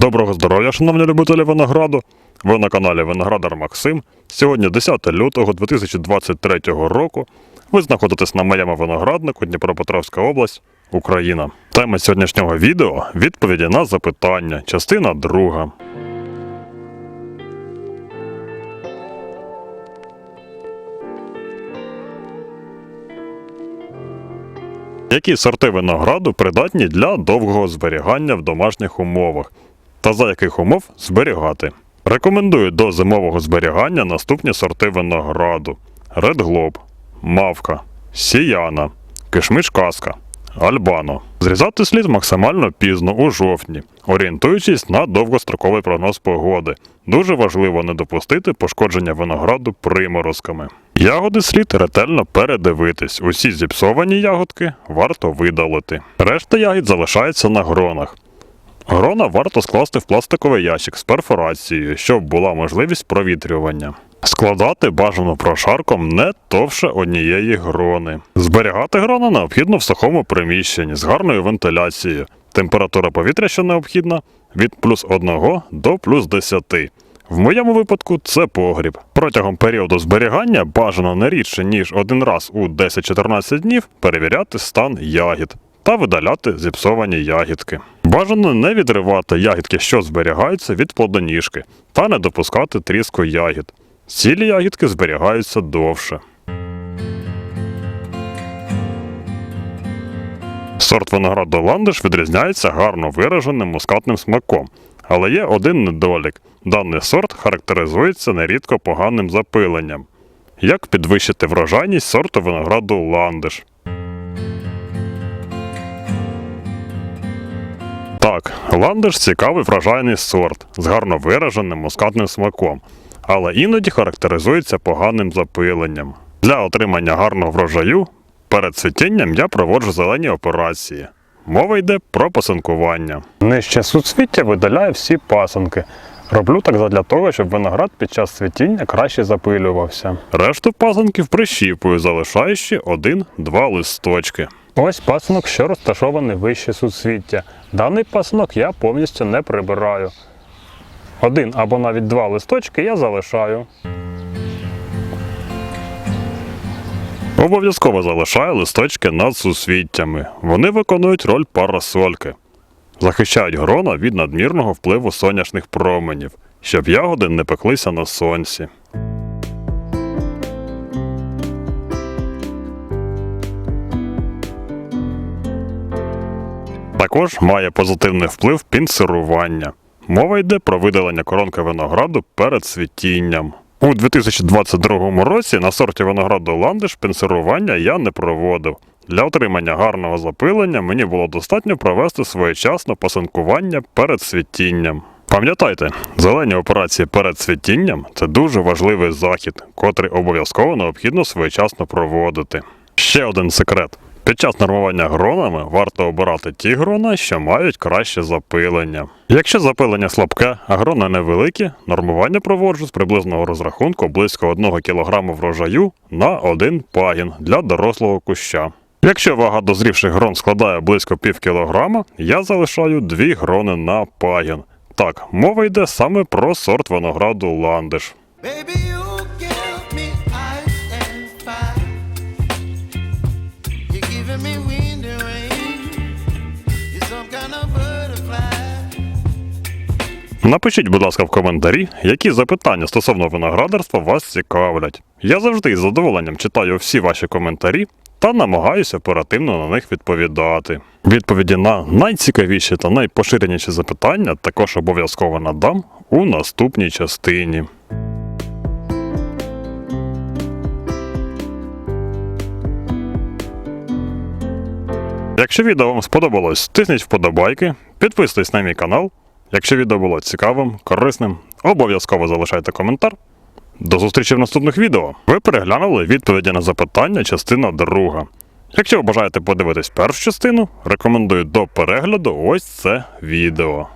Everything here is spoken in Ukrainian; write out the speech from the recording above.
Доброго здоров'я, шановні любителі винограду. Ви на каналі Виноградар Максим. Сьогодні 10 лютого 2023 року. Ви знаходитесь на моєму винограднику Дніпропетровська область, Україна. Тема сьогоднішнього відео відповіді на запитання, частина друга. Які сорти винограду придатні для довгого зберігання в домашніх умовах та за яких умов зберігати? Рекомендую до зимового зберігання наступні сорти винограду: Red Globe, Мавка, Сіяна, Кишмиш Каска, Альбано. Зрізати слід максимально пізно у жовтні, орієнтуючись на довгостроковий прогноз погоди. Дуже важливо не допустити пошкодження винограду приморозками. Ягоди слід ретельно передивитись. Усі зіпсовані ягодки варто видалити. Решта ягід залишається на гронах. Грона варто скласти в пластиковий ящик з перфорацією, щоб була можливість провітрювання. Складати бажано прошарком не товше однієї грони. Зберігати грона необхідно в сухому приміщенні з гарною вентиляцією. Температура повітря, що необхідна, від плюс 1 до плюс 10. В моєму випадку це погріб. Протягом періоду зберігання бажано не рідше, ніж один раз у 10-14 днів перевіряти стан ягід та видаляти зіпсовані ягідки. Бажано не відривати ягідки, що зберігаються від плодоніжки, та не допускати тріску ягід. Цілі ягідки зберігаються довше. Сорт винограду ландиш відрізняється гарно вираженим мускатним смаком, але є один недолік. Даний сорт характеризується нерідко поганим запиленням. Як підвищити врожайність сорту винограду ландиш? Так, ландиш цікавий врожайний сорт з гарно вираженим мускатним смаком, але іноді характеризується поганим запиленням. Для отримання гарного врожаю перед цвітінням я проводжу зелені операції. Мова йде про пасинкування. Нижче суцвіття видаляю всі пасинки. Роблю так задля того, щоб виноград під час цвітіння краще запилювався. Решту пасинків прищіпую, залишаючи один-два листочки. Ось пасинок, що розташований вище суцвіття. Даний пасинок я повністю не прибираю. Один або навіть два листочки я залишаю. Обов'язково залишаю листочки над сусвіттями. Вони виконують роль парасольки. Захищають грона від надмірного впливу сонячних променів, щоб ягоди не пеклися на сонці. Також має позитивний вплив пінсирування. Мова йде про видалення коронки винограду перед цвітінням. У 2022 році на сорті винограду ландиш пінсирування я не проводив. Для отримання гарного запилення мені було достатньо провести своєчасно пасинкування перед цвітінням. Пам'ятайте, зелені операції перед цвітінням це дуже важливий захід, котрий обов'язково необхідно своєчасно проводити. Ще один секрет. Під час нормування гронами варто обирати ті грона, що мають краще запилення. Якщо запилення слабке, а грона невеликі, нормування проводжу з приблизного розрахунку близько 1 кг врожаю на один пагін для дорослого куща. Якщо вага дозрівших грон складає близько пів кілограма, я залишаю 2 грони на пагін. Так, мова йде саме про сорт винограду ландиш. Напишіть, будь ласка, в коментарі, які запитання стосовно виноградарства вас цікавлять. Я завжди із задоволенням читаю всі ваші коментарі та намагаюся оперативно на них відповідати. Відповіді на найцікавіші та найпоширеніші запитання також обов'язково надам у наступній частині. Якщо відео вам сподобалось, тисніть вподобайки, підписуйтесь на мій канал. Якщо відео було цікавим, корисним, обов'язково залишайте коментар. До зустрічі в наступних відео. Ви переглянули відповіді на запитання, частина друга. Якщо бажаєте подивитись першу частину, рекомендую до перегляду ось це відео.